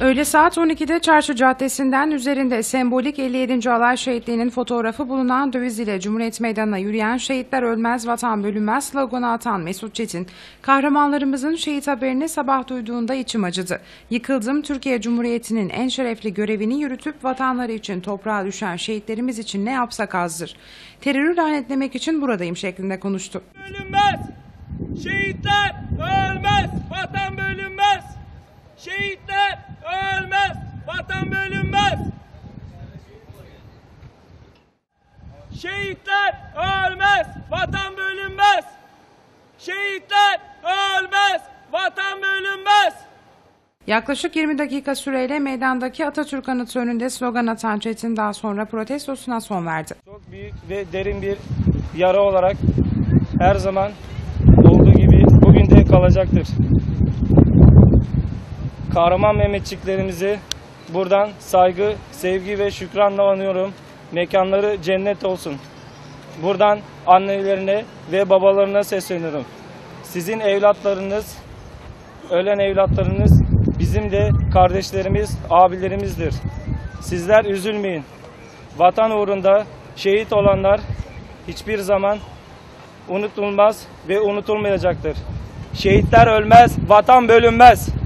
Öğle saat 12'de Çarşı Caddesi'nden üzerinde sembolik 57. Alay Şehitliği'nin fotoğrafı bulunan döviz ile Cumhuriyet Meydanı'na yürüyen Şehitler Ölmez Vatan Bölünmez sloganı atan Mesut Çetin, kahramanlarımızın şehit haberini sabah duyduğunda içim acıdı. Yıkıldım Türkiye Cumhuriyeti'nin en şerefli görevini yürütüp vatanları için toprağa düşen şehitlerimiz için ne yapsak azdır. Terörü lanetlemek için buradayım şeklinde konuştu. bölünmez. Şehitler ölmez. Vatan bölünmez. Şehitler ölmez. Vatan bölünmez. Şehitler ölmez. Vatan bölünmez. Şehitler ölmez. Vatan bölünmez. Yaklaşık 20 dakika süreyle meydandaki Atatürk anıtı önünde slogan atan Çetin daha sonra protestosuna son verdi. Çok büyük ve derin bir yara olarak her zaman olduğu gibi bugün de kalacaktır. Kahraman Mehmetçiklerimizi buradan saygı, sevgi ve şükranla anıyorum. Mekanları cennet olsun. Buradan annelerine ve babalarına sesleniyorum. Sizin evlatlarınız, ölen evlatlarınız bizim de kardeşlerimiz, abilerimizdir. Sizler üzülmeyin. Vatan uğrunda şehit olanlar hiçbir zaman unutulmaz ve unutulmayacaktır. Şehitler ölmez, vatan bölünmez.